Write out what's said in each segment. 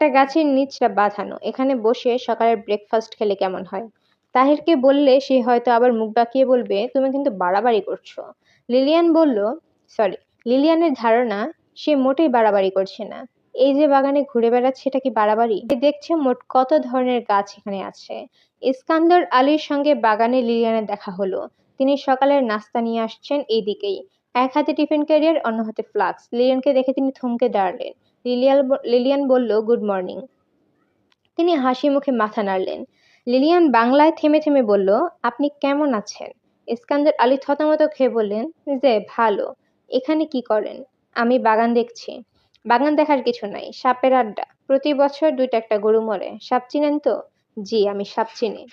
একটা গাছের নিচটা বাঁধানো। এখানে বসে সকালের ব্রেকফাস্ট খেলে কেমন হয়? তাহিরকে বললে, সে হয়তো আবার মুখ বাঁকিয়ে বলবে, তুমি কিন্তু বাড়াবাড়ি করছ। লিলিয়ান বলল, সরি, লিলিয়ানের ধারণা, সে মোটেই বাড়াবাড়ি করছে না। এই যে বাগানে ঘুরে বেড়াচ্ছে, এটা কি বাড়াবাড়ি? দেখছে মোট কত ধরনের গাছ এখানে আছে। ইস্কান্দর আলীর সঙ্গে বাগানে লিলিয়ানের দেখা হলো। তিনি সকালের নাস্তা নিয়ে আসছেন এই দিকেই এক হাতে টিফিন ক্যারিয়ার, অন্য হাতে ফ্লাক্স। লিলিয়ানকে দেখে তিনি থমকে দাঁড়ালেন। লিলিয়ান লিলিয়ান বলল, গুড মর্নিং। তিনি হাসি মুখে মাথা নাড়লেন। লিলিয়ান বাংলায় থেমে থেমে বলল, আপনি কেমন আছেন? ইস্কান্দার আলী থতমত খেয়ে বললেন, যে, ভালো। এখানে কি করেন? আমি বাগান দেখছি। বাগান দেখার কিছু নাই। সাপের আড্ডা। প্রতি বছর দুইটা একটা গরু মরে। সাপ চিনেন তো? জি, আমি সাপ চিনি।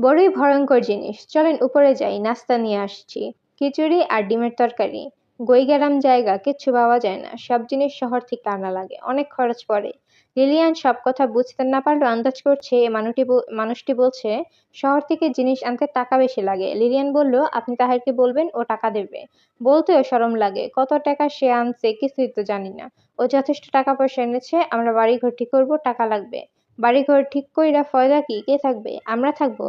বড়ই ভয়ঙ্কর জিনিস। চলেন, উপরে যাই। নাস্তা নিয়ে আসছি। খিচুড়ি আর ডিমের তরকারি। গৈগ্রাম জায়গা, কিচ্ছু পাওয়া যায় না। সব জিনিস শহর থেকে আনা লাগে, অনেক খরচ পড়ে। লিলিয়ান সব কথা বুঝতে না পারলেও আন্দাজ করছে এ মানুষটি মানুষটি বলছে, শহর থেকে জিনিস আনতে টাকা বেশি লাগে। লিলিয়ান বলল, আপনি তাহারকে বলবেন, ও টাকা দেবে। বলতেও সরম লাগে। কত টাকা সে আনছে কিছুই তো জানি না। ও যথেষ্ট টাকা পয়সা এনেছে, আমরা বাড়িঘর ঠিক করব, টাকা লাগবে। বাড়িঘর ঠিক কইরা ফয়দা কি? কে থাকবে? আমরা থাকব?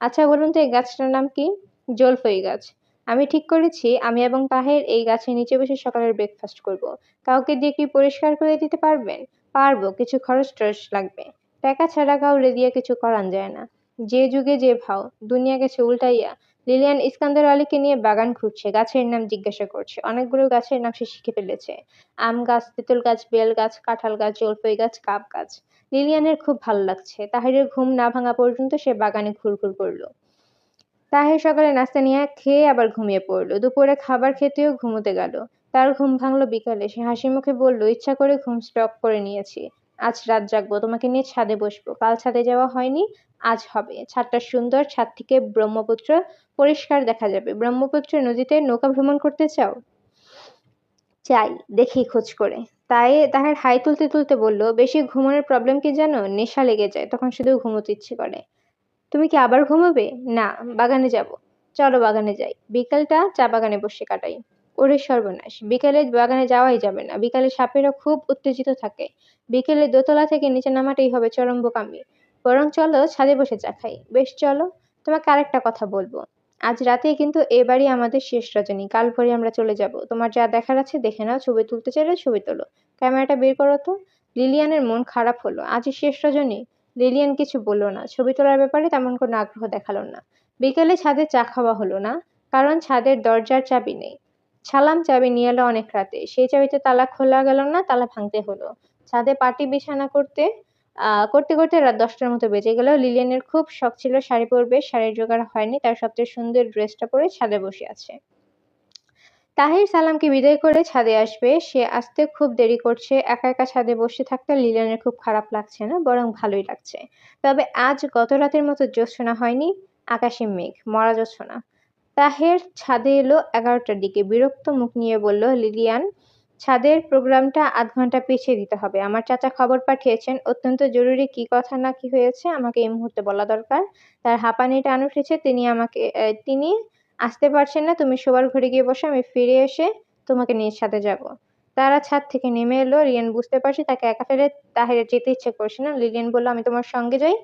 আচ্ছা বলুন তো এই গাছটার নাম কি? জলফই গাছ। আমি ঠিক করেছি, আমি এবং তাহের এই গাছের নিচে বসে সকালের ব্রেকফাস্ট করব। কাউকে দিয়ে কি পরিষ্কার করে দিতে পারবেন? পারব, কিছু খরচ টরচ লাগবে। টাকা ছাড়া কাউরে দিয়ে কিছু করান যায় না। যে যুগে যে ভাও, দুনিয়া গেছে উল্টাইয়া। লিলিয়ান ইস্কান্দার আলীকে নিয়ে বাগান ঘুরছে গাছের নাম জিজ্ঞাসা করছে। অনেকগুলো গাছের নাম সে শিখে ফেলেছে। আম গাছ, তেঁতুল গাছ, বেল গাছ, কাঁঠাল গাছ জলপাই গাছ, কাপ গাছ। লিলিয়ানের খুব ভালো লাগছে। তাহিরের ঘুম না ভাঙা পর্যন্ত সে বাগানে ঘুরঘুর করল। তাহের সকালে নাস্তা নিয়ে খেয়ে আবার ঘুমিয়ে পড়ল। দুপুরে খাবার খেতেও ঘুমোতে গেল। তার ঘুম ভাঙলো বিকালে। সে হাসি মুখে বলল, ইচ্ছা করে ঘুম স্টপ করে নিয়েছি। আজ রাত জাগবো, তোমাকে নিয়ে ছাদে বসবো। কাল ছাদে যাওয়া হয়নি, আজ হবে। ছাদটা সুন্দর, ছাদ থেকে ব্রহ্মপুত্র পরিষ্কার দেখা যাবে। ব্রহ্মপুত্র নদীতে নৌকা ভ্রমণ করতে চাও? চাই, দেখি খোঁজ করে। তাই তাহার হাই তুলতে তুলতে বলল, বেশি ঘুমানোর প্রবলেম কি জানো? নেশা লেগে যায়, তখন শুধু ঘুমোতে ইচ্ছে করে। তুমি কি আবার ঘুমাবে? না, বাগানে যাব। চলো বাগানে যাই। বিকালটা চা বাগানে বসে কাটাই। ওরে সর্বনাশ, বিকেলে বাগানে যাওয়াই যাবে না। বিকালে সাপেরা খুব উত্তেজিত থাকে। বিকেলে দোতলা থেকে নিচে নামাটাই হবে চরম বোকামি বরং চলো ছাদে বসে চা খাই। বেশ, চলো, তোমাকে আরেকটা কথা বলব। আজ রাতে কিন্তু এ বাড়ি আমাদের শেষ রজনী। কাল ভোরে আমরা চলে যাব। তোমার যা দেখার আছে দেখে নাও, ছবি তুলতে চাইলে ছবি তোলো। ক্যামেরাটা বের করো তো। লিলিয়ানের মন খারাপ হলো। আজই শেষ রজনী। লিলিয়ান কিছু বলল না। ছবি তোলার ব্যাপারে তেমন কোনো আগ্রহ দেখাল না। বিকেলে ছাদে চা খাওয়া হলো না, কারণ ছাদের দরজার চাবি নেই। ছালাম চাবি নিয়ে এলো অনেক রাতে। সেই চাবিতে তালা খোলা গেল না, তালা ভাঙতে হলো। ছাদে পাটি বিছানা করতে করতে করতে রাত দশটার মতো বেজে গেল। লিলিয়ানের খুব শখ ছিল শাড়ি পরবে, শাড়ির জোগাড় হয়নি, তার সবচেয়ে সুন্দর ড্রেসটা পরে ছাদে বসে আছে। তাহির সালামকে বিদায় করে ছাদে আসবে। সে আসতে খুব দেরি করছে। একা একা ছাদে বসে থাকতে লিলিয়ানের খুব খারাপ লাগছে না, বরং ভালোই লাগছে। তবে আজ গত রাতের মতো জ্যোৎস্না হয়নি, আকাশে মেঘ, মরা জ্যোৎস্না। তাহের ছাদে এলো এগারোটার দিকে, বিরক্ত মুখ নিয়ে বলল, লিলিয়ান, ছাদের প্রোগ্রামটা আধ ঘণ্টা পিছিয়ে দিতে হবে। আমার চাচা খবর পাঠিয়েছেন, অত্যন্ত জরুরি কি কথা না কি হয়েছে আমাকে এই মুহূর্তে বলা দরকার। তার হাঁপানি টান তিনি আমাকে তিনি আসতে পারছেন না, তুমি শোবার ঘরে গিয়ে বসে, আমি ফিরে এসে তোমাকে নিয়ে সাথে যাব। তারা ছাদ থেকে নেমে এলো, রিয়ান বুঝতে পারছে তাকে একা ফেলে তাহের যেতে ইচ্ছে করছে না। লিলিয়ান বলল, আমি তোমার সঙ্গে যাই।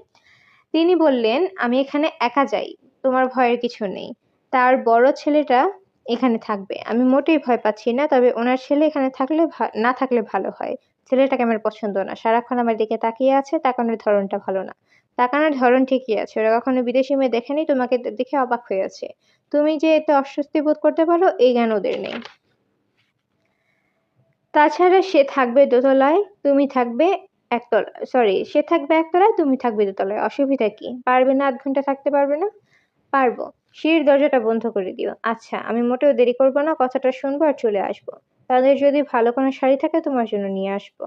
তিনি বললেন, আমি এখানে একা যাই, তোমার ভয়ের কিছু নেই। তার বড় ছেলেটা এখানে থাকবে। আমি মোটেই ভয় পাচ্ছি না, তবে ওনার ছেলে এখানে থাকলে না থাকলে ভালো হয়। ছেলেটাকে আমার পছন্দ না। সারাক্ষণ আমার দিকে তাকিয়ে আছে, তাকানোর ধরনটা ভালো না। তাকানোর ধরন ঠিকই আছে। ওরা কখনো বিদেশি মেয়ে দেখেনি, তোমাকে দেখে অবাক হয়ে আছে। তুমি যে এতে অস্বস্তি বোধ করতে পারো, এই জ্ঞান ওদের নেই। তাছাড়া সে থাকবে দোতলায়, তুমি থাকবে একতলা সরি সে থাকবে একতলায়, তুমি থাকবে দোতলায়। অসুবিধা কি? পারবে না, আধ ঘণ্টা থাকতে পারবে না? পারব। সিঁড়ির দরজাটা বন্ধ করে দিও। আচ্ছা আমি মোটেও দেরি করব না, কথাটা শুনব আর চলে আসব। তাদের যদি ভালো কোনো শাড়ি থাকে, তোমার জন্য নিয়ে আসব।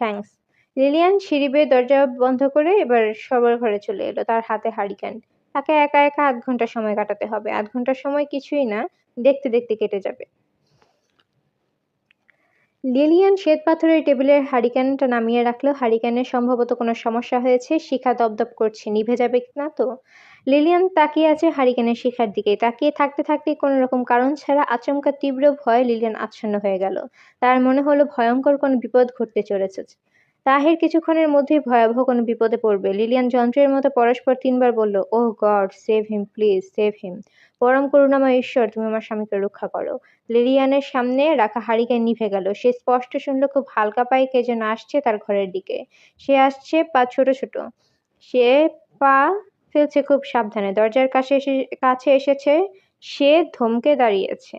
থ্যাঙ্কস লিলিয়ান সিঁড়ি বেয়ে দরজা বন্ধ করে এবার সবার ঘরে চলে এলো, তার হাতে হারিকেন। তাকে একা একা আধ ঘণ্টা সময় কাটাতে হবে। আধ ঘণ্টার সময় কিছুই না, দেখতে দেখতে কেটে যাবে। লিলিয়ান শ্বেত পাথরের টেবিলের হারিকেনটা নামিয়ে রাখল হারিকেনের সম্ভবত কোনো সমস্যা হয়েছে, শিখা দপদপ করছে, নিভে যাবে না তো? লিলিয়ান তাকিয়ে আছে হারিকেনের শিখার দিকে। তাকিয়ে থাকতে থাকতে কোনো রকম কারণ ছাড়া আচমকা তীব্র ভয় লিলিয়ান আচ্ছন্ন হয়ে গেল। তার মনে হলো ভয়ঙ্কর কোনো বিপদ ঘটতে চলেছে। তাহের কিছুক্ষণের মধ্যেই ভয়াবহ কোনো বিপদে পড়বে। লিলিয়ান যন্ত্রের মতো পরস্পর তিনবার বলল, ওহ God, save him, please, save him. পরম করুণাময় ঈশ্বর, তুমি আমার স্বামীকে রক্ষা করো। লিলিয়ানের সামনে রাখা হাড়িকে নিভে গেল। সে স্পষ্ট শুনল, খুব হালকা পায়ে কে যেন আসছে তার ঘরের দিকে। সে আসছে পা ছোট ছোট। সে পা ফেলছে খুব সাবধানে। দরজার কাছে এসে, কাছে এসেছে, সে ধমকে দাঁড়িয়েছে।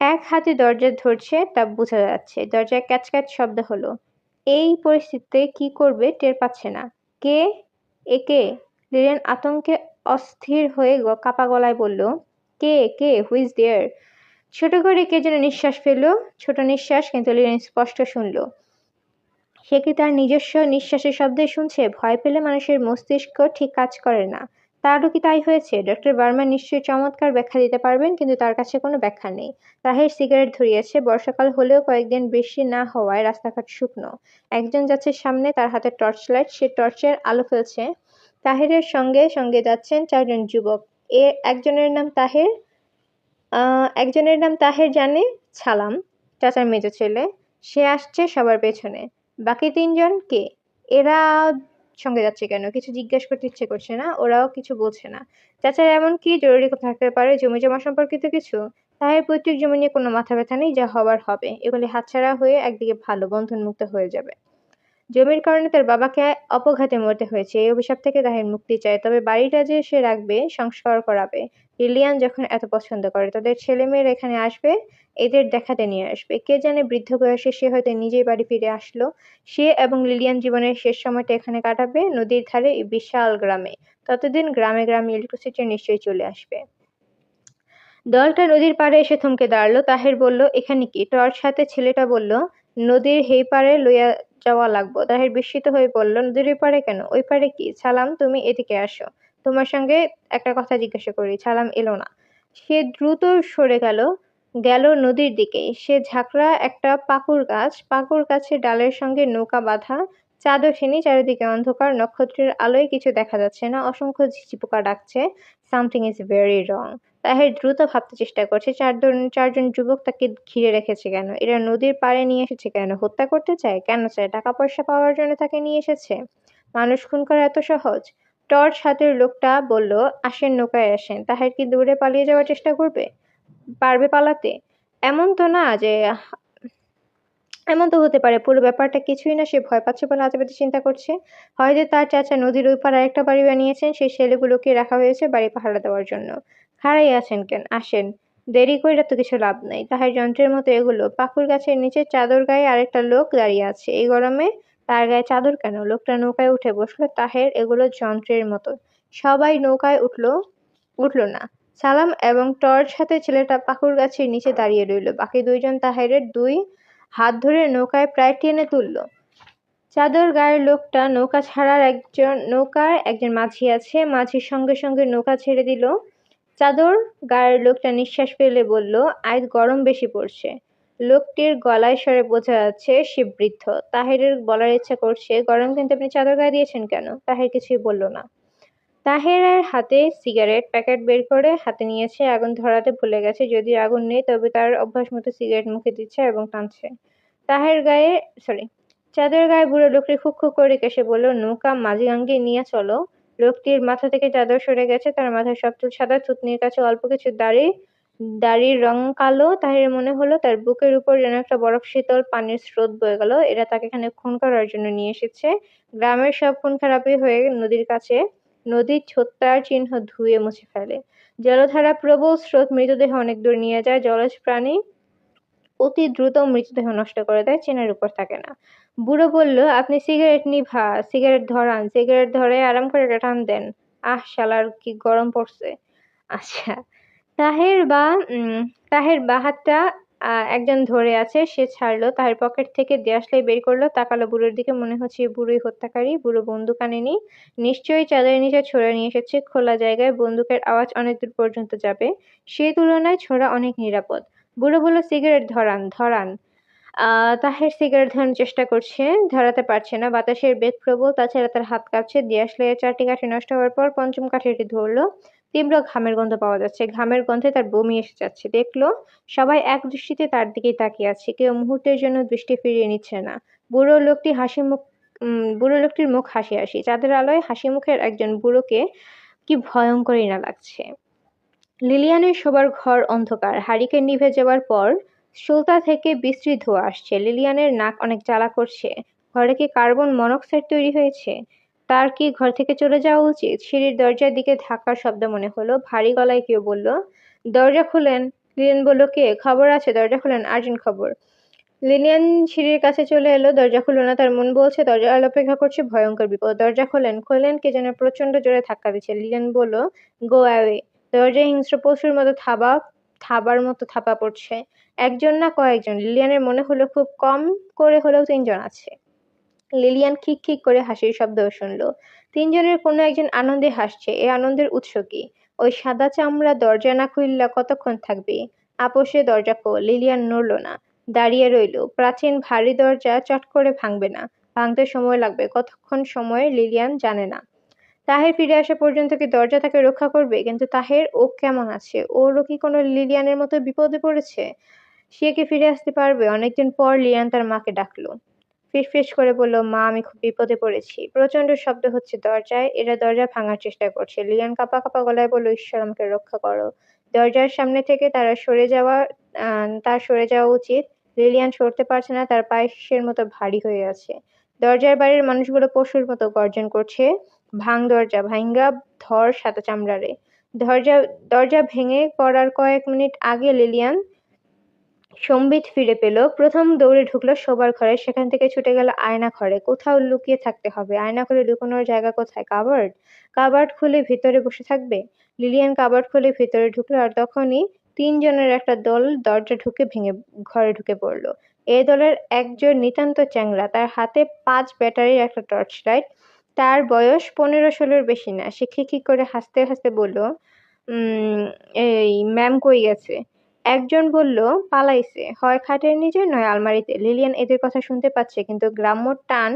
এক হাতে দরজা ধরছে তা বোঝা যাচ্ছে। দরজায় ক্যাচ ক্যাচ শব্দ হলো। এই পরিস্থিতিতে কি করবে টের পাচ্ছে না। কে? একে? লিলেন আতঙ্কে অস্থির হয়ে কাপা গলায় বলল, কে? কে? হুইজ দেয়ার ছোট করে কে যেন নিঃশ্বাস ফেলল, ছোট নিঃশ্বাস কিন্তু লিলেন স্পষ্ট শুনল। সে কি তার নিজস্ব নিঃশ্বাসের শব্দে শুনছে? ভয় পেলে মানুষের মস্তিষ্ক ঠিক কাজ করে না। তারও কি তাই হয়েছে? ডক্টর বার্মা নিশ্চয়ই চমৎকার ব্যাখ্যা দিতে পারবেন, কিন্তু তার কাছে কোনো ব্যাখ্যা নেই। তাহের সিগারেট ধরিয়েছে, বর্ষাকাল হলেও কয়েকদিন বৃষ্টি না হওয়ায় রাস্তাঘাট শুকনো। একজন যাচ্ছে সামনে, তার হাতে টর্চ লাইট সে টর্চের আলো ফেলছে। তাহেরের সঙ্গে সঙ্গে যাচ্ছেন চারজন যুবক। এ একজনের নাম তাহের একজনের নাম তাহের জানে ছালাম, চাচার মেজো ছেলে। সে আসছে সবার পেছনে। বাকি তিনজন কে? এরা সঙ্গে যাচ্ছে কেন? কিছু জিজ্ঞেস করতে ইচ্ছে করছে না, ওরাও কিছু বলছে না। চাচার এমন কি জরুরি থাকতে পারে জমি জমা সম্পর্কিত কিছু? তাহের পৈতৃক জমি নিয়ে কোনো মাথা ব্যথা নেই, যা হবার হবে। এগুলি হাতছাড়া হয়ে একদিকে ভালো বন্ধনমুক্ত হয়ে যাবে। জমির কারণে তার বাবাকে অপঘাতে মরতে হয়েছে। এই অভিশাপ থেকে তাহের মুক্তি চায়। তবে বাড়িটা যে সে রাখবে, সংস্কার করাবে। লিলিয়ান যখন এত পছন্দ করে, তাদের ছেলেমেয়েরা এখানে আসবে, এদের দেখাতে নিয়ে আসবে। কে জানে বৃদ্ধ বয়সে সে হয়তো নিজেই বাড়ি ফিরে আসলো। সে এবং লিলিয়ান জীবনের শেষ সময়টা এখানে কাটাবে নদীর ধারে এই বিশাল গ্রামে। ততদিন গ্রামে গ্রামে ইলেকট্রিসিটি নিশ্চয়ই চলে আসবে। দলটা নদীর পাড়ে এসে থমকে দাঁড়াল। তাহের বলল, এখানে কি? টর্চ হাতে ছেলেটা বলল, নদীর হেই পাড়ে লইয়া যাওয়া লাগবো। তাহের বিস্মিত হয়ে বলল, নদীর পাড়ে কেন? ওই পাড়ে কি? ছালাম, তুমি এদিকে আসো। তোমার সঙ্গে একটা কথা জিজ্ঞাসা করি, ছালাম এলো না। সে দ্রুত সরে গেল গেল নদীর দিকে। সে ঝাঁকড়া একটা পাকুর গাছ পাকুর গাছের ডালের সঙ্গে নৌকা বাঁধা চাদরখানি চারিদিকে অন্ধকার, নক্ষত্রের আলোয় কিছু দেখা যাচ্ছে না। অসংখ্য ঝিঝি পোকা ডাকছে something is very wrong Taher দ্রুত ভাবতে চেষ্টা করছে চারজন চারজন যুবক তাকে ঘিরে রেখেছে কেন? এরা নদীর পাড়ে নিয়ে এসেছে কেন? হত্যা করতে চায়? কেন চায়? টাকা পয়সা পাওয়ার জন্য তাকে নিয়ে এসেছে? মানুষ খুন করা এত সহজ? টর্চ হাতের লোকটা বলল, আসেন, নৌকায় আসেন। তাহের কি দূরে পালিয়ে যাওয়ার চেষ্টা করবে? পারবে পালাতে? এমন তো না যে, এমন তো হতে পারে। পুরো ব্যাপারটা কিছুই না, সে ভয় পাচ্ছে বলে আজেবাজে চিন্তা করছে। হয়তো তার চাচা নদীর ওই পাড়ে একটা বাড়ি বানিয়েছেন, সেই ছেলেগুলোকে রাখা হয়েছে বাড়ি পাহারা দেওয়ার জন্য। খাড়াই আছেন কেন? আসেন, দেরি করে তো কিছু লাভ নাই। তাহার যন্ত্রের মতো এগুলো। পাকুর গাছের নিচে চাদর গায়ে আরেকটা লোক দাঁড়িয়ে আছে। এই গরমে তার গায়ে চাদর কেন? লোকটা নৌকায় উঠে বসল তাহের এগুলো যন্ত্রের মতো। সবাই নৌকায় উঠল উঠল না। সালাম এবং টর্চ হাতে ছেলেটা পাকুর গাছের নিচে দাঁড়িয়ে রইল। বাকি দুইজন তাহেরের দুই হাত ধরে নৌকায় প্রায় টেনে তুলল। চাদর গায়ের লোকটা নৌকা ছাড়ার একজন, নৌকার একজন মাঝি আছে। মাঝির সঙ্গে সঙ্গে নৌকা ছেড়ে দিল। চাদর গায়ের লোকটা নিঃশ্বাস ফেলে বলল, আজ গরম বেশি পড়ছে। লোকটির গলায় স্বরে বোঝা যাচ্ছে, সে বৃদ্ধ। তাহেরের বলার ইচ্ছা করছে, গরম কিন্তু আপনি চাদর গায়ে দিয়েছেন কেন? তাহের কিছুই বলল না। তাহেরের হাতে সিগারেট প্যাকেট বের করে হাতে নিয়েছে, আগুন ধরাতে ভুলে গেছে। যদি আগুন নেই, তবে তার অভ্যাস মতো সিগারেট মুখে দিচ্ছে এবং টানছে। তাহের গায়ে সরি চাঁদের গায়ে বুড়ো লোকটি খুক খুক করে কেসে বলল, নৌকা মাঝিগাঙ্গে নিয়ে চলো। লোকটির মাথা থেকে চাদর সরে গেছে, তার মাথায় সব চুল সাদা, থুতনির কাছে অল্প কিছু দাড়ি, দাড়ির রং কালো। তাহের মনে হলো তার বুকের উপর যেন একটা বরফ শীতল পানির স্রোত বয়ে গেল। এরা তাকে এখানে খুন করার জন্য নিয়ে এসেছে। গ্রামের সব খুন খারাপই হয়ে নদীর কাছে, নদীর ছোট্টার চিহ্ন ধুয়ে মুছে ফেলে। জলধারা প্রবল স্রোত মৃতদেহ অনেক দূর নিয়ে যায়। জলজ প্রাণী অতি দ্রুত মৃতদেহ নষ্ট করে দেয়, চেনার উপর থাকে না। বুড়ো বলল, আপনি সিগারেট নিভা সিগারেট ধরান, সিগারেট ধরে আরাম করে টান দেন। আহ, শালার কি গরম পড়ছে। আচ্ছা তাহের বা তাহের বা হাতটা একজন ধরে আছে, সে ছাড়লো তার পকেট থেকে দেয়াশলাই বের করল, তাকালো বুড়োর দিকে, মনে হচ্ছে বুড়োই হত্যাকারী, বুড়ো বন্দুক আনেনি। নিশ্চয়ই চাঁদের নিচে ছোড়া নিয়ে এসেছে, খোলা জায়গায় বন্দুকের আওয়াজ অনেক দূর পর্যন্ত যাবে। সেই তুলনায় ছোড়া অনেক নিরাপদ। বুড়ো বলল, সিগারেট ধরান ধরান। তাহের সিগারেট ধরানোর চেষ্টা করছে, ধরাতে পারছে না। বাতাসের বেগ প্রবল, তাছাড়া তার হাত কাঁপছে। দেয়াশলাইয়ের চারটি কাঠি নষ্ট হওয়ার পর পঞ্চম কাঠিটি ধরলো। তীব্র ঘামের গন্ধ পাওয়া যাচ্ছে। ঘামের গন্ধে তার বমি এসে যাচ্ছে। দেখল, সবাই এক দৃষ্টিতে তার দিকেই তাকিয়ে আছে। কেউ মুহূর্তের জন্য দৃষ্টি ফিরিয়ে নিচ্ছে না। বুড়ো লোকটি হাসি মুখ বুড়ো লোকটির মুখ হাসি হাসি চাঁদের আলোয় হাসি মুখের একজন বুড়োকে কি ভয়ঙ্করই না লাগছে। লিলিয়ানের শোবার ঘর অন্ধকার। হারিকেন নিভে যাওয়ার পর সুলতা থেকে বিশ্রী ধোয়া আসছে। লিলিয়ানের নাক অনেক জ্বালা করছে। ঘরে কি কার্বন মনোক্সাইড তৈরি হয়েছে? তার কি ঘর থেকে চলে যাওয়া উচিত? সিঁড়ির দরজার দিকে ধাক্কার শব্দ মনে হলো। ভারী গলায় কেউ বলল, দরজা খুলেন। লিলিয়ান বলল, কে? খবর আছে, দরজা খুলেন, আর্জেন্ট খবর। লিলিয়ান সিঁড়ির কাছে চলে এলো। দরজা খুলল না, তার মন বলছে দরজা অপেক্ষা করছে, ভয়ঙ্কর বিপদ। দরজা খোলেন খোলেন? কে যেন প্রচণ্ড জোরে ধাক্কা দিচ্ছে। লিলিয়ান বলল, গো অ্যাওয়ে। দরজায় হিংস্র পশুর মতো থাবা থাবার মতো থাপা পড়ছে। একজন না কয়েকজন? লিলিয়ানের মনে হলো খুব কম করে হলেও তিনজন আছে। লিলিয়ান খিক খিক করে হাসির শব্দ শুনল। তিনজনের কোনো একজন আনন্দে হাসছে। এ আনন্দের উৎস কি? ওই সাদা চামড়া দরজা না খুললা কতক্ষণ থাকবে? আপোষে দরজা খোল। লিলিয়ান নড়ল না। দাঁড়িয়ে রইল। প্রাচীন ভারী দরজা চট করে ভাঙবে না। ভাঙতে সময় লাগবে। কতক্ষণ সময় লিলিয়ান জানে না। তাহের ফিরে আসা পর্যন্ত কি দরজা তাকে রক্ষা করবে? কিন্তু তাহের, ও কেমন আছে? ওরও কি কোনো লিলিয়ানের মতো বিপদে পড়েছে? সে কি ফিরে আসতে পারবে? অনেকদিন পর লিয়ান তার মাকে ডাকলো। ফিসফিস করে বলল, মা, আমি খুব বিপদে পড়েছি। প্রচণ্ড শব্দ হচ্ছে দরজায়। এরা দরজা ভাঙার চেষ্টা করছে। লিয়ান কাপা কাপা গলায় বলল, ঈশ্বর, আমাকে রক্ষা করো। দরজার সামনে থেকে তারা সরে যাওয়া তার সরে যাওয়া উচিত। লিলিয়ান সরতে পারছে না, তার পায়েসের মতো ভারী হয়ে আছে। দরজার বাইরের মানুষগুলো পশুর মতো গর্জন করছে। ভাঙ দরজা ভাঙ্গা ধর সাদা চামড়ারে। দরজা দরজা ভেঙে পড়ার কয়েক মিনিট আগে লিলিয়ান সম্বিত ফিরে পেল। প্রথম দৌড়ে ঢুকলো শোবার ঘরে, সেখান থেকে ছুটে গেল আয়না ঘরে। কোথাও লুকিয়ে থাকতে হবে। আয়না ঘরে লুকোনোর জায়গা কোথায়? কাবার্ড? কাবার্ড খুলে ভিতরে বসে থাকবে? লিলিয়ান কাবার্ড খুলে ভিতরে ঢুকলো আর তখনই তিনজনের একটা দল দরজা ঢুকে ভেঙে, ঘরে ঢুকে পড়ল। এই দলের একজন নিতান্ত চ্যাংরা তার হাতে পাঁচ ব্যাটারির একটা টর্চ লাইট তার বয়স পনেরো ষোলোর বেশি না। সে খিখি করে হাসতে হাসতে বলল এই ম্যাম কই গেছে? একজন বলল, পালাইছে। হয় খাটের নিচে, নয় আলমারিতে। লিলিয়ান এদের কথা শুনতে পাচ্ছে, কিন্তু গ্রাম্য টান,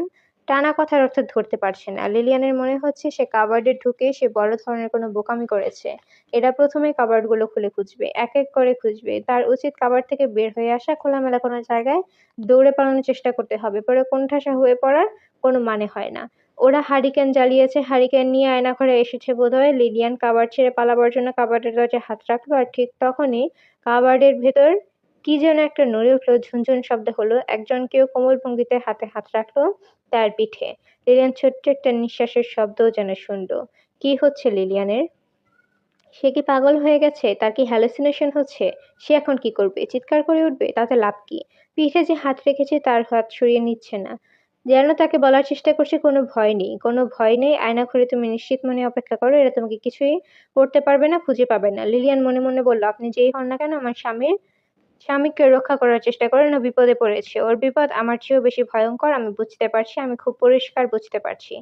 টানা কথার অর্থ ধরতে পারছে না। লিলিয়ানের মনে হচ্ছে সে কাবার্ডে ঢুকে সে বড় ধরনের কোনো বোকামি করেছে। এরা প্রথমে কাবার্ডগুলো খুলে খুঁজবে, এক এক করে খুঁজবে। তার উচিত কাবার্ড থেকে বের হয়ে আসা, খোলামেলা কোনো জায়গায় দৌড়ে পালানোর চেষ্টা করতে হবে, পরে কোণঠাসা হয়ে পড়ার কোনো মানে হয় না। ওরা হারিকেন জ্বালিয়েছে, হারিকেন নিয়ে আয়না ঘরে এসেছে বোধহয়। লিলিয়ান কাবার ছেড়ে পালাবার জন্য কাবার্ডের দরজায় হাত রাখল আর ঠিক তখনই কাবার্ডের ভেতর কি যেন একটা নড়ে উঠল, ঝুনঝুন শব্দ হলো। একজন কেউ কোমল ভঙ্গিতে হাতে হাত রাখল তার পিঠে। লিলিয়ান ছোট্ট একটা নিঃশ্বাসের শব্দও যেন শুনলো। কি হচ্ছে লিলিয়ানের? সে কি পাগল হয়ে গেছে? তার কি হ্যালোসিনেশন হচ্ছে? সে এখন কি করবে? চিৎকার করে উঠবে? তাতে লাভ কি? পিঠে যে হাত রেখেছে তার হাত সরিয়ে নিচ্ছে না। যেন তাকে বলার চেষ্টা করছে, কোনো ভয় নেই। কোনো ভয় নেই, আয়না ঘরে তুমি নিশ্চিত মনে অপেক্ষা করো, এরা তোমাকে কিছুই করতে পারবে না, খুঁজে পাবে না। লিলিয়ান মনে মনে বলল, আপনি যেই হন না কেন, আমার স্বামীর স্বামীকে রক্ষা করার চেষ্টা করেন ও বিপদে পড়েছে। ওর বিপদ আমার চেয়েও বেশি ভয়ঙ্কর, আমি বুঝতে পারছি, আমি খুব পরিষ্কার বুঝতে পারছি।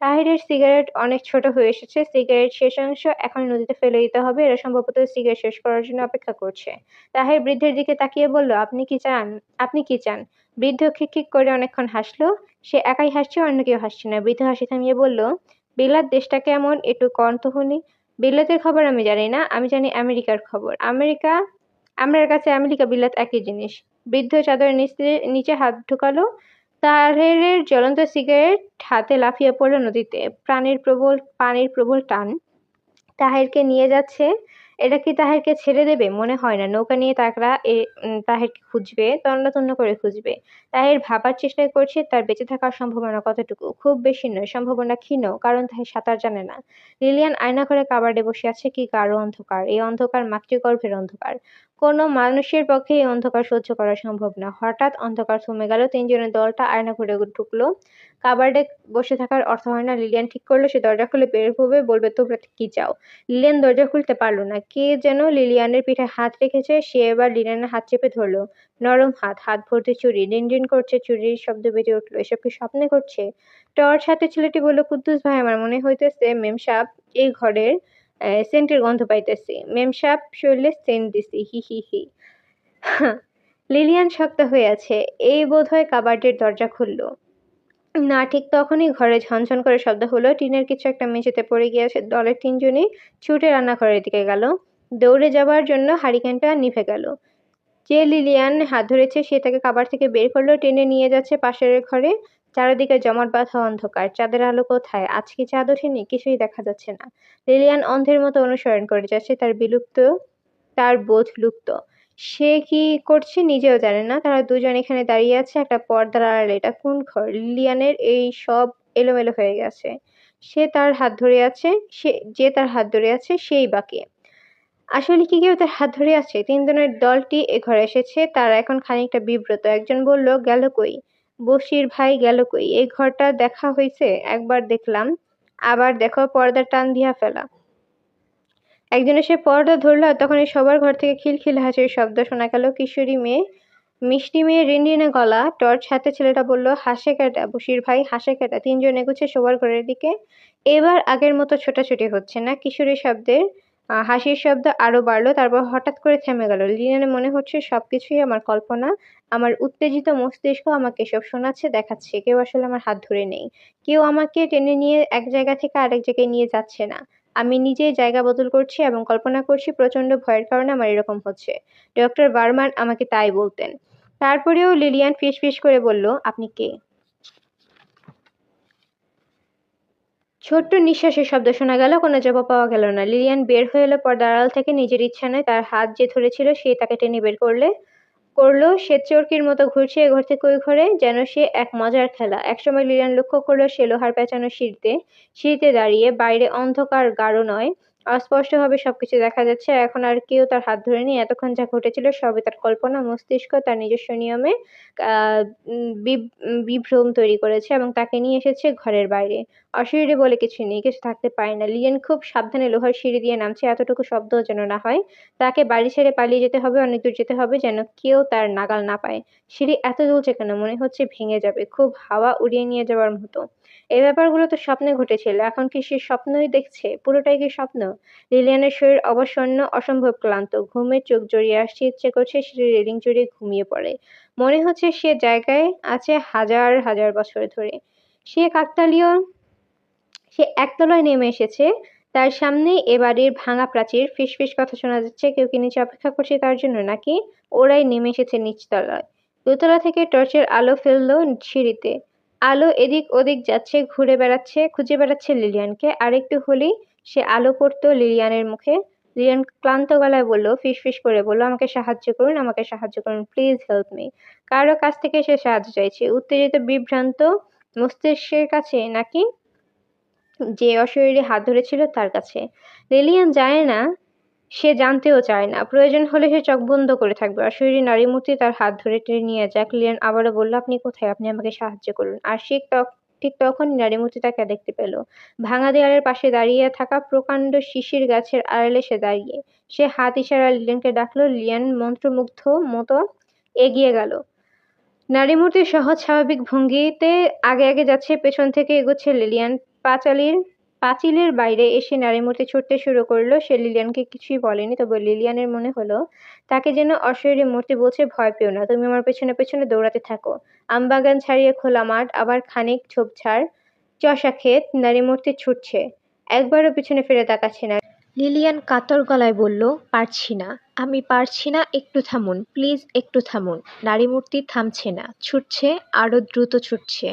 তাহিরের সিগারেট অনেক ছোট হয়ে এসেছে, সিগারেট শেষ অংশ এখন নদীতে ফেলে দিতে হবে, এরা সম্ভবত সিগারেট শেষ করার জন্য অপেক্ষা করছে। তাহির বৃদ্ধের দিকে তাকিয়ে বলল, আপনি কি চান? আপনি কি চান? বৃদ্ধ খিক করে অনেকক্ষণ হাসলো। সে একাই হাসছে, অন্য কেউ হাসছে না। বৃদ্ধ হাসি থামিয়ে বলল, বিলাত, দেশটা কেমন? একটু কন্ত হুনি বিলাতের খবর আমি জানি না, আমি জানি আমেরিকার খবর। আমেরিকা আমার কাছে আমেরিকা বিলাত একই জিনিস। বৃদ্ধ চাদরের নিচে হাত ঢুকালো, তাহেরের জ্বলন্ত সিগারেট হাতে লাফিয়ে পড়ল নদীতে। প্রাণীর প্রবল, পানির প্রবল টান। তাহেরকে নিয়ে যাচ্ছে, এটা কি তাহেরকে ছেড়ে দেবে? মনে হয় না। নৌকা নিয়ে তাকরা এ তাহেরকে খুঁজবে তন্ন করে খুঁজবে। তাহের ভাবার চেষ্টা করছে, তার বেঁচে থাকার সম্ভাবনা কতটুকু? খুব বেশি নয়, সম্ভাবনা ক্ষীণ, কারণ তাহের সাঁতার জানে না। লিলিয়ান আয়না করে কাবার্ডে বসে আছে, কি গাঢ় অন্ধকার? এই অন্ধকার মাতৃগর্ভের অন্ধকার। কোনো মানুষের পক্ষে এই অন্ধকার সহ্য করা সম্ভব না। হঠাৎ অন্ধকার থমে গেল, তিনজনের দলটা আয়না ঘুরে ঢুকলো। কাবার্ডে বসে থাকার অর্থ হয় না, লিলিয়ান ঠিক করল, সে দরজা খুলে বের হবে, বলবে, তোমরা কি চাও? লিলিয়ান দরজা খুলতে পারল না। কে যেন লিলিয়ানের পিঠে হাত রেখেছে, সে এবার লিলিয়ানের হাত চেপে ধরলো। নরম হাত হাত ভর্তি চুরি ডিন করছে চুরির শব্দ বেজে উঠল, এসব কি স্বপ্নে করছে? টর্চ হাতে ছেলেটি বলল, কুদ্দুস ভাই, আমার মনে হইতেছে মেম এই ঘরের সেন্টের গন্ধ পাইতেছি। মেম সাপ শরীরে সেন্ট দিছি, হি হি হি। লিলিয়ান শক্ত হয়ে আছে। এই বোধ হয় কাবার্ডের দরজা খুললো। না, ঠিক তখনই ঘরে ঝনঝন করে শব্দ হলো। টিনের কিছু একটা মেঝেতে পড়ে গিয়েছে। দলের তিনজনই ছুটে রান্নাঘরের দিকে গেল। দৌড়ে যাবার জন্য হারিকেনটা নিভে গেল। যে লিলিয়ান হাত ধরেছে, সে তাকে কাবার থেকে বের করল। টেনে নিয়ে যাচ্ছে পাশের ঘরে। চারিদিকে জমাট বাঁধা অন্ধকার, চাঁদের আলো কোথায়? আজ কি চাঁদ ওঠেনি? কিছুই দেখা যাচ্ছে না। লিলিয়ান অন্ধের মতো অনুসরণ করে যাচ্ছে, তার বিলুপ্ত, তার বোধ লুপ্ত। সে কি করছে নিজেও জানে না। তারা দুজন এখানে দাঁড়িয়ে আছে, একটা পর্দার আড়ালে। এটা কোন ঘর? লিলিয়ানের এই সব এলোমেলো হয়ে গেছে। সে তার হাত ধরে আছে, সে, যে তার হাত ধরে আছে, সেই বাকি। আসলে কি কেউ তার হাত ধরে আছে? তিনজনের দলটি এ ঘরে এসেছে, তারা এখন খানিকটা বিব্রত। একজন বলল, গেল কই? বসির ভাই গেল কই? এই ঘরটা দেখা হয়েছে একবার দেখলাম। আবার দেখো পর্দা টান দিয়া ফেলা। একজন এসে পর্দা ধরল তখন সবার ঘর থেকে খিলখিল হাসির শব্দ শোনা গেল। কিশোরী মেয়ে, মিষ্টি মেয়ে রিনরিনে গলা, টর্চ হাতে ছেলেটা বলল, হাসে কেটা? বসির ভাই, হাসে কেটা? তিনজন এগুচ্ছে সবার ঘরের দিকে। এবার আগের মতো ছোটাছুটি হচ্ছে না? কিশোরী শব্দের হাসির শব্দ আরও বাড়লো, তারপর হঠাৎ করে থেমে গেল। লিনের মনে হচ্ছে সবকিছুই আমার কল্পনা, আমার উত্তেজিত মস্তিষ্ক আমাকে সব শোনাচ্ছে, দেখাচ্ছে। কেউ আসলে আমার হাত ধরে নেই। কেউ আমাকে টেনে নিয়ে এক জায়গা থেকে আরেক জায়গায় নিয়ে যাচ্ছে না। আমি নিজেই জায়গা বদল করছি এবং কল্পনা করছি প্রচণ্ড ভয়ের কারণে আমার এরকম হচ্ছে। ডক্টর বার্মান আমাকে তাই বলতেন। তারপরেও লিলিয়ান ফিস ফিস করে বলল, আপনি কে? ছোট্ট নিঃশ্বাসের শব্দ শোনা গেল, কোনো জবাব পাওয়া গেল না। লিলিয়ান বের হয়ে এলো পর্দার আড়াল থেকে, নিজের ইচ্ছা নয় তার হাত যে ধরেছিল সে তাকে টেনে বের করলে, করল, সে চরকির মতো ঘুরছে এ ঘর থেকে ওই ঘরে, যেন সে এক মজার খেলা। একসময় লিলিয়ান লক্ষ্য করল সে লোহার পেঁচানো সিঁড়িতে সিঁড়িতে দাঁড়িয়ে, বাইরে অন্ধকার গাঢ় নয় অস্পষ্টভাবে সবকিছু দেখা যাচ্ছে। এখন আর কেউ তার হাত ধরেনি। এতক্ষণ যা ঘটেছিল সবই তার কল্পনা, মস্তিষ্ক তার নিজস্ব নিয়মে বিভ্রম তৈরি করেছে এবং তাকে নিয়ে এসেছে ঘরের বাইরে। অশরীরে বলে কিছু নেই, কিছু থাকতে পারে না। লিয়েন খুব সাবধানে লোহার সিঁড়ি দিয়ে নামছে, এতটুকু শব্দও যেন না হয়। তাকে বাড়ি ছেড়ে পালিয়ে যেতে হবে, অনেক দূর যেতে হবে, যেন কেউ তার নাগাল না পায়। সিঁড়ি এত দুলছে কেন? মনে হচ্ছে ভেঙে যাবে। খুব হাওয়া উড়িয়ে নিয়ে যাওয়ার মতো। এই ব্যাপারগুলো তো স্বপ্নে ঘটেছিল, এখন কি সে স্বপ্নই দেখছে? পুরোটাই কি স্বপ্ন? লিলিয়ানের শরীর অবসন্ন, অসম্ভব ক্লান্ত, ঘুমে চোখ জড়িয়ে আসছে ইচ্ছে করছে সে রেলিং জড়িয়ে ঘুমিয়ে পড়ে। মনে হচ্ছে সে জায়গায় আছে হাজার হাজার বছর ধরে। সে কাকতালীয়, সে একতলায় নেমে এসেছে, তার সামনে এ বাড়ির ভাঙা প্রাচীর, ফিসফিস কথা শোনা যাচ্ছে, কেউ কি নিচে অপেক্ষা করছে তার জন্য নাকি? ওরাই নেমে এসেছে নিচতলায়। দোতলা থেকে টর্চের আলো ফেলল সিঁড়িতে। আলো এদিক ওদিক যাচ্ছে, ঘুরে বেড়াচ্ছে, খুঁজে বেড়াচ্ছে লিলিয়ানকে। আরেকটু হলেই সে আলো পড়তো লিলিয়ানের মুখে। লিলিয়ান ক্লান্ত গলায় বলল, ফিস ফিস করে বলল, আমাকে সাহায্য করুন, আমাকে সাহায্য করুন প্লিজ হেল্প মি কারও কাছ থেকে সে সাহায্য চাইছে। উত্তেজিত, বিভ্রান্ত মস্তিষ্কের কাছে নাকি যে অশরীরে হাত ধরেছিল তার কাছে। লিলিয়ান জানে না সে জানতেও চায় না। প্রয়োজন হলে সে চোখ বন্ধ করে থাকবে। অশরীরী নারী মূর্তি তার হাত ধরে টেনে নিয়ে যাক লিয়ান আবারও বলল, আপনি কোথায়? আপনি আমাকে সাহায্য করুন। আর সে ঠিক তখনই নারী মূর্তি তাকে দেখতে পেল। ভাঙা দেয়ালের পাশে দাঁড়িয়ে থাকা প্রকাণ্ড শিশির গাছের আড়ালে সে দাঁড়িয়ে। সে হাত ইশারা লিলিয়ানকে ডাকলো। লিয়ান মন্ত্রমুগ্ধ মতো এগিয়ে গেল। নারী মূর্তির সহজ স্বাভাবিক ভঙ্গিতে আগে আগে যাচ্ছে, পেছন থেকে এগোচ্ছে লিলিয়ান। পাঁচালির পাঁচিলের বাইরে এসে নারীমূর্তি ছুটতে শুরু করল। সে লিলিয়ানকে কিছুই বলেনি, তবে লিলিয়ানের মনে হলো, তাকে যেন অশরীরী মূর্তি বলছে, ভয় পেও না, তুমি আমার পেছনে পেছনে দৌড়াতে থাকো। আমবাগান ছাড়িয়ে খোলা মাঠ, আবার খানিক ঝোপঝাড় চষা ক্ষেত নারীমূর্তি ছুটছে। একবারও পিছনে ফিরে তাকাচ্ছে না। লিলিয়ান কাতর গলায় বলল, পারছি না। আমি পারছি না, একটু থামুন, প্লিজ একটু থামুন। নারী মূর্তি থামছে না, ছুটছে আরও দ্রুত ছুটছে।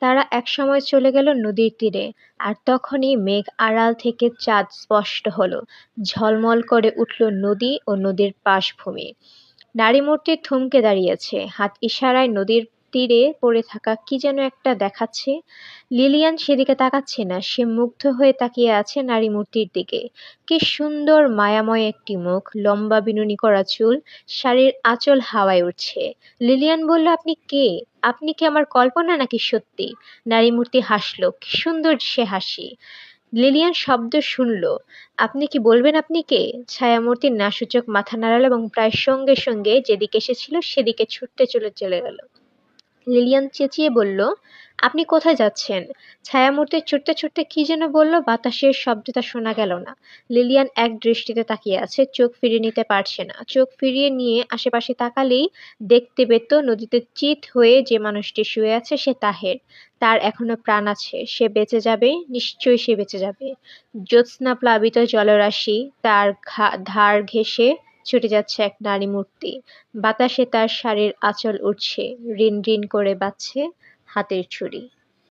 তারা একসময় চলে গেল নদীর তীরে, আর তখনই মেঘ আড়াল থেকে চাঁদ স্পষ্ট হলো। ঝলমল করে উঠল নদী ও নদীর পাশভূমি। নারী মূর্তি থমকে দাঁড়িয়েছে। হাত ইশারায় নদীর তীরে পড়ে থাকা কি যেন একটা দেখাচ্ছে। লিলিয়ান সেদিকে তাকাচ্ছে না, সে মুগ্ধ হয়ে তাকিয়ে আছে নারী মূর্তির দিকে। কি সুন্দর মায়াময় একটি মুখ, লম্বা বিনুনি করা চুল, শাড়ির আঁচল হাওয়ায় উঠছে লিলিয়ান বলল, আপনি কে? আপনি কি আমার কল্পনা নাকি সত্যি? নারী মূর্তি হাসল, কি সুন্দর সে হাসি। লিলিয়ান শব্দ শুনল, আপনি কি বলবেন আপনি কে? ছায়ামূর্তির নাসূচক মাথা নাড়াল এবং প্রায় সঙ্গে সঙ্গে যেদিকে এসেছিল সেদিকে ছুটতে চলে চলে গেল। লিলিয়ান চেঁচিয়ে বলল, আপনি কোথায় যাচ্ছেন? ছায়ামূর্তি ছুটতে ছুটতে কি যেন বলল, বাতাসের শব্দটা শোনা গেল না। লিলিয়ান এক দৃষ্টিতে তাকিয়ে আছে, চোখ ফিরিয়ে নিতে পারছে না। চোখ ফিরিয়ে নিয়ে আশেপাশে তাকালেই দেখতে পেত নদীতে চিত হয়ে যে মানুষটি শুয়ে আছে, সে তাহের। তার এখনও প্রাণ আছে, সে বেঁচে যাবে, নিশ্চয়ই সে বেঁচে যাবে। জ্যোৎস্না প্লাবিত জলরাশি তার ধার ঘেঁষে ছুটে যাচ্ছে এক নারী মূর্তি। বাতাসে তার শাড়ির আঁচল উঠছে রিন রিন করে বাজছে হাতের ছুরি।